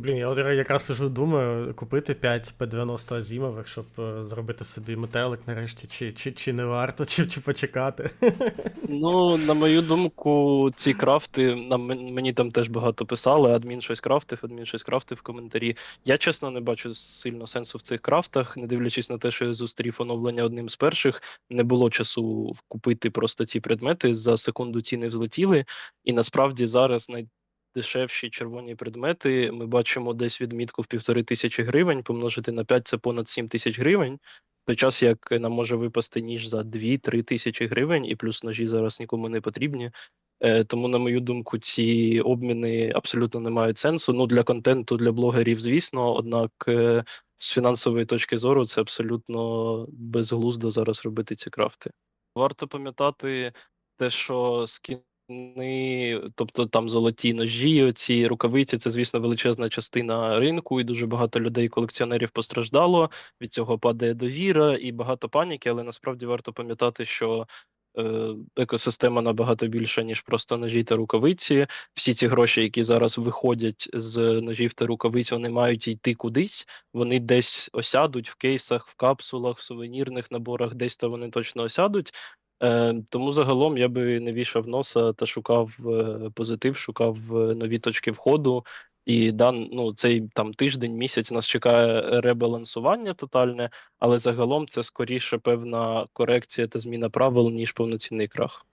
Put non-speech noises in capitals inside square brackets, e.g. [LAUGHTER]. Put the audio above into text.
Блін, я от якраз сижу, думаю, купити 5 P90 азімових, щоб е, зробити собі метелик нарешті, чи, чи, чи не варто, чи, чи почекати. [LAUGHS] Ну, на мою думку, ці крафти, на мені там теж багато писали, адмін щось крафтив, адмін щось крафтив в коментарі. Я чесно не бачу сильно сенсу в цих крафтах, не дивлячись на те, що я зустрів оновлення одним з перших, не було часу купити просто ці предмети. За секунду ціни взлетіли, і насправді зараз найдешевші червоні предмети ми бачимо десь відмітку в півтори тисячі гривень, помножити на 5 це понад 7 тисяч гривень. В той час як нам може випасти ніж за 2-3 тисячі гривень, і плюс ножі зараз нікому не потрібні. Е, тому, на мою думку, ці обміни абсолютно не мають сенсу. Ну, для контенту, для блогерів, звісно, однак е, з фінансової точки зору це абсолютно безглуздо зараз робити ці крафти. Варто пам'ятати те, що скіни, тобто там золоті ножі, оці рукавиці, це, звісно, величезна частина ринку, і дуже багато людей, колекціонерів постраждало від цього падає довіра і багато паніки, але насправді варто пам'ятати, що е, екосистема набагато більша, ніж просто ножі та рукавиці. Всі ці гроші, які зараз виходять з ножів та рукавиць, вони мають йти кудись. Вони десь осядуть в кейсах, в капсулах, в сувенірних наборах, десь та вони точно осядуть. Е, тому загалом я би не вішав носа та шукав е, позитив, шукав е, нові точки входу. І дан, ну, цей там тиждень, місяць нас чекає ребалансування тотальне, але загалом це скоріше певна корекція та зміна правил, ніж повноцінний крах.